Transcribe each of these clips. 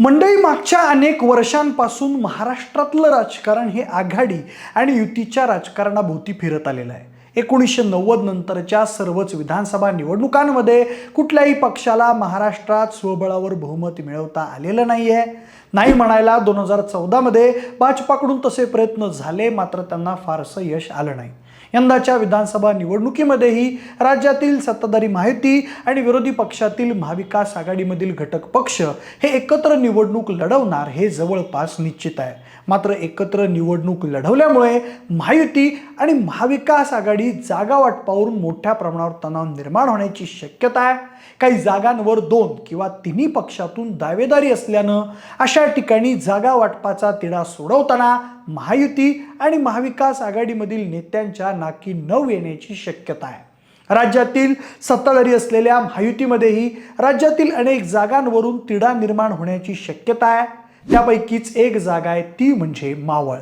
मंडळी मागच्या अनेक वर्षांपासून महाराष्ट्रातलं राजकारण हे आघाडी आणि युतीच्या राजकारणाभोवती फिरत आलेलं आहे. एकोणीसशे नव्वद नंतरच्या सर्वच विधानसभा निवडणुकांमध्ये कुठल्याही पक्षाला महाराष्ट्रात स्वबळावर बहुमत मिळवता आलेलं नाही आहे नाही म्हणायला दोन हजार चौदामध्ये भाजपाकडून तसे प्रयत्न झाले मात्र त्यांना फारसं यश आलं नाही. यंदाच्या विधानसभा निवडणुकीमध्येही राज्यातील सत्ताधारी माहिती आणि विरोधी पक्षातील महाविकास आघाडीमधील घटक पक्ष हे एकत्र निवडणूक लढवणार हे जवळपास निश्चित आहे. मात्र एकत्र निवडणूक लढवल्यामुळे महायुती आणि महाविकास आघाडी जागा वाटपावरून मोठ्या प्रमाणावर तणाव निर्माण होण्याची शक्यता आहे. काही जागांवर दोन किंवा तिन्ही पक्षातून दावेदारी असल्यानं अशा ठिकाणी जागा वाटपाचा तिढा सोडवताना महायुती आणि महाविकास आघाडीमधील नेत्यांच्या नाकी नऊ येण्याची शक्यता आहे. राज्यातील सत्ताधारी असलेल्या महायुतीमध्येही राज्यातील अनेक जागांवरून तिढा निर्माण होण्याची शक्यता आहे. त्यापैकीच एक जागा आहे ती म्हणजे मावळ.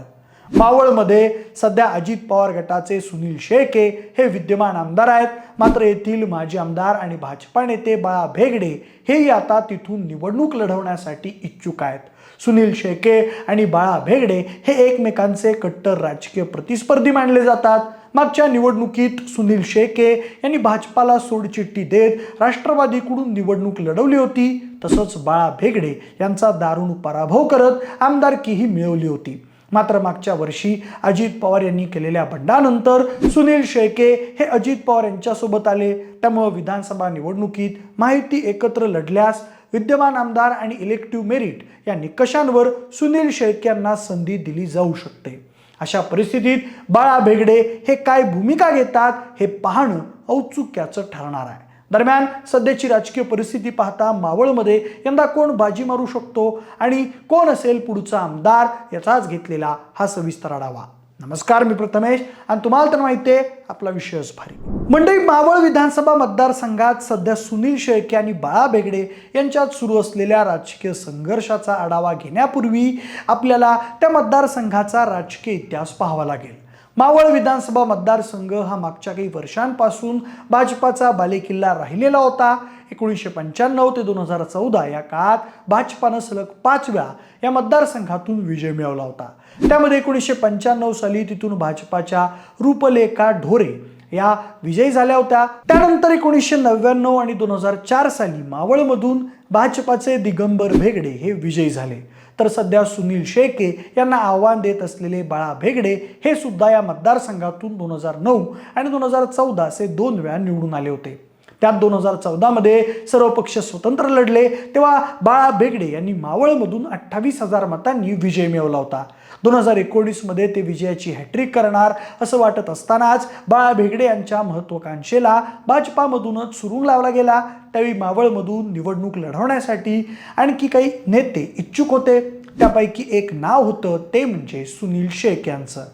मावळमध्ये सध्या अजित पवार गटाचे सुनील शेळके हे विद्यमान आमदार आहेत. मात्र येथील माजी आमदार आणि भाजपा नेते बाळा भेगडे हेही आता तिथून निवडणूक लढवण्यासाठी इच्छुक आहेत. सुनील शेळके आणि बाळा भेगडे हे एकमेकांचे कट्टर राजकीय प्रतिस्पर्धी मानले जातात. मागच्या निवडणुकीत सुनील शेळके यांनी भाजपाला सोडचिठ्ठी देत राष्ट्रवादीकडून निवडणूक लढवली होती. तसंच बाळा भेगडे यांचा दारुण पराभव करत आमदारकीही मिळवली होती. मात्र मागच्या वर्षी अजित पवार यांनी केलेल्या बंडानंतर सुनील शेळके हे अजित पवार यांच्यासोबत आले. त्यामुळं विधानसभा निवडणुकीत माहिती एकत्र लढल्यास विद्यमान आमदार आणि इलेक्टिव्ह मेरिट या निकषांवर सुनील शेळके यांना संधी दिली जाऊ शकते. अशा परिस्थितीत बाळा भेगडे हे काय भूमिका घेतात हे पाहणं औत्सुक्याचं ठरणार आहे. दरम्यान सध्याची राजकीय परिस्थिती पाहता मावळमध्ये यंदा कोण बाजी मारू शकतो आणि कोण असेल पुढचा आमदार याचाच घेतलेला हा सविस्तर आढावा. नमस्कार मी प्रथमेश आणि तुम्हाला तर माहिती आहे आपला विषयच भारी. मंडळी मावळ विधानसभा मतदारसंघात सध्या सुनील शेळके आणि बाळा बेगडे यांच्यात सुरू असलेल्या राजकीय संघर्षाचा आढावा घेण्यापूर्वी आपल्याला त्या मतदारसंघाचा राजकीय इतिहास पाहावा लागेल. मावळ विधानसभा मतदारसंघ हा मागच्या काही वर्षांपासून भाजपाचा बालेकिल्ला राहिलेला होता. एकोणीसशे पंच्याण्णव ते दोन हजार चौदा या काळात भाजपानं सलग पाच वेळा या मतदारसंघातून विजय मिळवला होता. त्यामध्ये एकोणीसशे पंच्याण्णव साली तिथून भाजपाच्या रूपलेखा ढोरे या विजयी झाल्या होत्या. त्यानंतर एकोणीसशे नव्याण्णव आणि दोन हजार चार साली मावळमधून भाजपाचे दिगंबर भेगडे हे विजयी झाले. तर सध्या सुनील शेळके यांना आव्हान देत असलेले बाळा भेगडे हे सुद्धा या मतदारसंघातून दोन हजार नऊ आणि दोन हजार चौदा असे दोन वेळा निवडून आले होते. त्यात दोन हजार चौदामध्ये सर्व पक्ष स्वतंत्र लढले तेव्हा बाळा भेगडे यांनी मावळमधून अठ्ठावीस हजार मतांनी विजय मिळवला होता. दोन हजार एकोणीसमध्ये ते विजयाची हॅट्रिक करणार असं वाटत असतानाच बाळा भेगडे यांच्या महत्त्वाकांक्षेला भाजपामधूनच सुरूंग लावला गेला. त्यावेळी मावळमधून निवडणूक लढवण्यासाठी आणखी काही नेते इच्छुक होते. त्यापैकी एक नाव होतं ते म्हणजे सुनील शेख यांचं.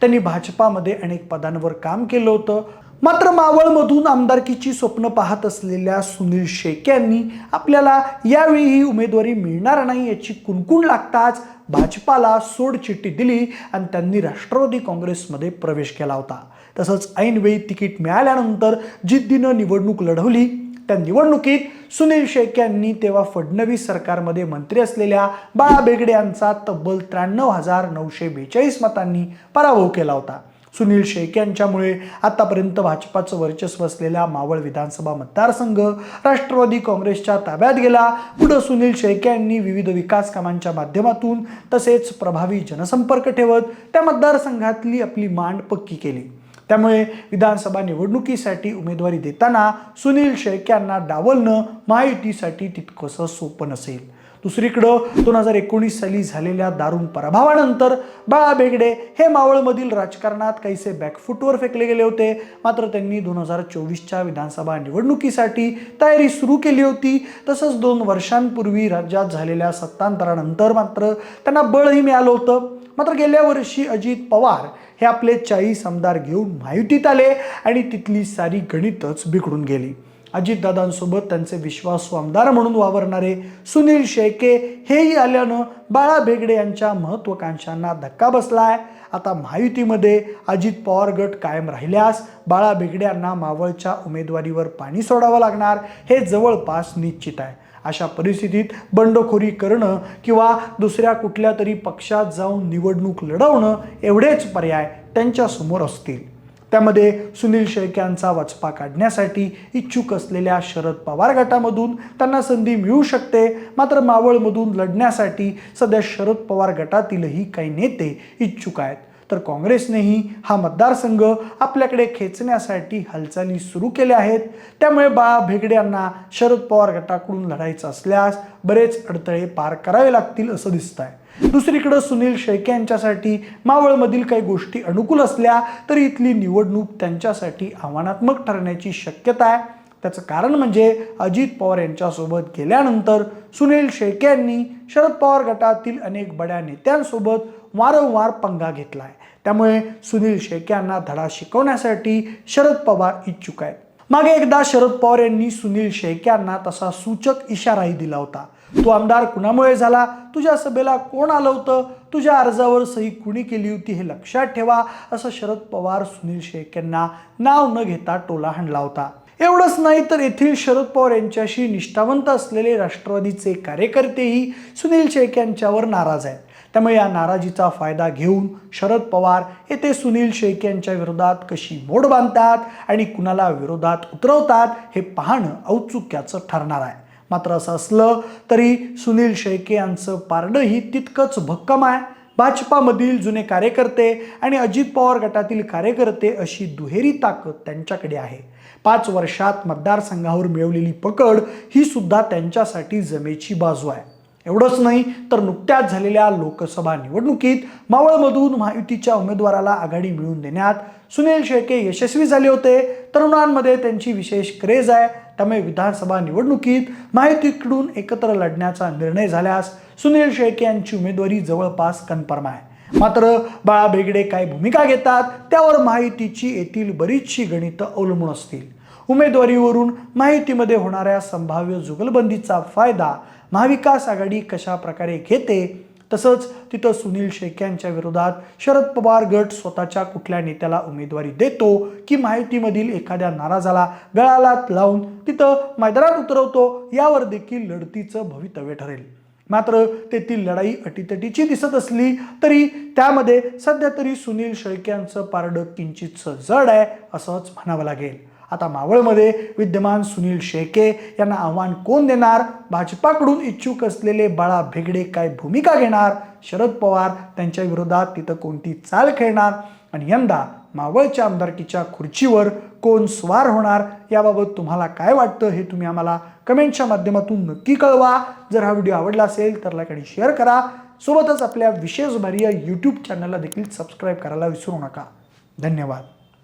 त्यांनी भाजपामध्ये अनेक पदांवर काम केलं होतं. मात्र मावळमधून आमदारकीची स्वप्न पाहत असलेल्या सुनील शेख यांनी आपल्याला यावेळी ही उमेदवारी मिळणार नाही याची कुणकुण लागताच भाजपाला सोडचिठ्ठी दिली आणि त्यांनी राष्ट्रवादी काँग्रेसमध्ये प्रवेश केला होता. तसंच ऐनवेळी तिकीट मिळाल्यानंतर जिद्दीनं निवडणूक लढवली. त्या निवडणुकीत सुनील शेख यांनी तेव्हा फडणवीस सरकारमध्ये मंत्री असलेल्या बाळा बेगडे यांचा तब्बल त्र्याण्णव हजार नऊशे बेचाळीस मतांनी पराभव केला होता. सुनील शेख यांच्यामुळे आतापर्यंत भाजपाचं वर्चस्व असलेला मावळ विधानसभा मतदारसंघ राष्ट्रवादी काँग्रेसच्या ताब्यात गेला. पुढं सुनील शेख यांनी विविध विकास कामांच्या माध्यमातून तसेच प्रभावी जनसंपर्क ठेवत त्या मतदारसंघातली आपली मांड पक्की केली. त्यामुळे विधानसभा निवडणुकीसाठी उमेदवारी देताना सुनील शेख यांना डावलणं महायुतीसाठी तितकंसं सोपं नसेल. दुसरीकडं दोन हजार एकोणीस साली झालेल्या दारुण पराभवानंतर बाळा बेगडे हे मावळमधील राजकारणात काहीसे बॅकफुटवर फेकले गेले होते. मात्र त्यांनी दोन हजार चोवीसच्या विधानसभा निवडणुकीसाठी तयारी सुरू केली होती. तसंच दोन वर्षांपूर्वी राज्यात झालेल्या सत्तांतरानंतर मात्र त्यांना बळही मिळालं होतं. मात्र गेल्या वर्षी अजित पवार हे आपले चाळीस आमदार घेऊन माहितीत आले आणि तिथली सारी गणितच बिघडून गेली. अजितदादांसोबत त्यांचे विश्वासू आमदार म्हणून वावरणारे सुनील शेळके हेही आल्यानं बाळा बेगडे यांच्या महत्त्वाकांक्षांना धक्का बसलाय. आता महायुतीमध्ये अजित पवार गट कायम राहिल्यास बाळा बेगडे यांना मावळच्या उमेदवारीवर पाणी सोडावं लागणार हे जवळपास निश्चित आहे. अशा परिस्थितीत बंडखोरी करणं किंवा दुसऱ्या कुठल्या तरी पक्षात जाऊन निवडणूक लढवणं एवढेच पर्याय त्यांच्यासमोर असतील. त्यामध्ये सुनील शेळके यांचा वचपा काढण्यासाठी इच्छुक असलेल्या शरद पवार गटामधून त्यांना संधी मिळू शकते. मात्र मावळमधून लढण्यासाठी सध्या शरद पवार गटातीलही काही नेते इच्छुक आहेत. तर काँग्रेसनेही हा मतदारसंघ आपल्याकडे खेचण्यासाठी हालचाली सुरू केल्या आहेत. त्यामुळे बाळा भेगडे यांना शरद पवार गटाकडून लढायचं असल्यास बरेच अडथळे पार करावे लागतील असं दिसत आहे दुसरीकडं सुनील शेळके यांच्यासाठी मावळमधील काही गोष्टी अनुकूल असल्या तरी इथली निवडणूक त्यांच्यासाठी आव्हानात्मक ठरण्याची शक्यता आहे. त्याचं कारण म्हणजे अजित पवार यांच्यासोबत गेल्यानंतर सुनील शेळके यांनी शरद पवार गटातील अनेक बड्या नेत्यांसोबत वारंवार पंगा घेतला आहे त्यामुळे सुनील शेळके यांना धडा शिकवण्यासाठी शरद पवार इच्छुक आहेत. मागे एकदा शरद पवार यांनी सुनील शेळके यांना तसा सूचक इशाराही दिला होता. तू आमदार कुणामुळे झाला? तुझ्या सभेला कोण आलं होतं? तुझ्या अर्जावर सही कुणी केली होती हे लक्षात ठेवा असं शरद पवार सुनील शेख यांना नाव न घेता टोला हाणला होता. एवढंच नाही तर येथील शरद पवार यांच्याशी निष्ठावंत असलेले राष्ट्रवादीचे कार्यकर्तेही सुनील शेख यांच्यावर नाराज आहेत. त्यामुळे या नाराजीचा फायदा घेऊन शरद पवार येथे सुनील शेख यांच्या विरोधात कशी मोड बांधतात आणि कुणाला विरोधात उतरवतात हे पाहणं औत्सुक्याचं ठरणार आहे. मात्र असं असलं तरी सुनील शेळके यांचं पारडंही तितकंच भक्कम आहे. भाजपामधील जुने कार्यकर्ते आणि अजित पवार गटातील कार्यकर्ते अशी दुहेरी ताकद त्यांच्याकडे आहे. पाच वर्षात मतदारसंघावर मिळवलेली पकड ही सुद्धा त्यांच्यासाठी जमेची बाजू आहे. एवढंच नाही तर नुकत्याच झालेल्या लोकसभा निवडणुकीत मावळमधून महायुतीच्या उमेदवाराला आघाडी मिळवून देण्यात सुनील शेळके यशस्वी झाले होते. तरुणांमध्ये त्यांची विशेष क्रेज आहे. त्यामुळे विधानसभा निवडणुकीत महायुतीकडून एकत्र लढण्याचा निर्णय झाल्यास सुनील शेळके यांची उमेदवारी जवळपास कन्फर्म आहे. मात्र बाळा बेगडे काय भूमिका घेतात त्यावर माहितीची येथील बरीचशी गणितं अवलंबून असतील. उमेदवारीवरून माहितीमध्ये होणाऱ्या संभाव्य जुगलबंदीचा फायदा महाविकास आघाडी कशा प्रकारे घेते? तसंच तिथं सुनील शेख यांच्या विरोधात शरद पवार गट स्वतःच्या कुठल्या नेत्याला उमेदवारी देतो? की माहितीमधील एखाद्या नाराजाला गळाला लावून तिथं मैदानात उतरवतो? यावर देखील लढतीचं भवितव्य ठरेल. मात्र तेथील लढाई अटीतटीची दिसत असली तरी त्यामध्ये सध्या तरी सुनील शेळके यांचं पारडं किंचितचं जड आहे असंच म्हणावं लागेल. आता मावळमध्ये विद्यमान सुनील शेळके यांना आव्हान कोण देणार? भाजपाकडून इच्छुक असलेले बाळा भेगडे काय भूमिका घेणार? शरद पवार त्यांच्या विरोधात तिथं कोणती चाल खेळणार? आणि यंदा मावळच्या आमदारकीच्या खुर्चीवर कोण स्वार होणार? याबाबत तुम्हाला काय वाटतं हे तुम्ही आम्हाला कमेंटच्या माध्यमातून नक्की कळवा. जर हा व्हिडिओ आवडला असेल तर लाईक आणि शेअर करा. सोबतच आपल्या विशेष भारी या यूट्यूब चॅनलला देखील सबस्क्राईब करायला विसरू नका. धन्यवाद.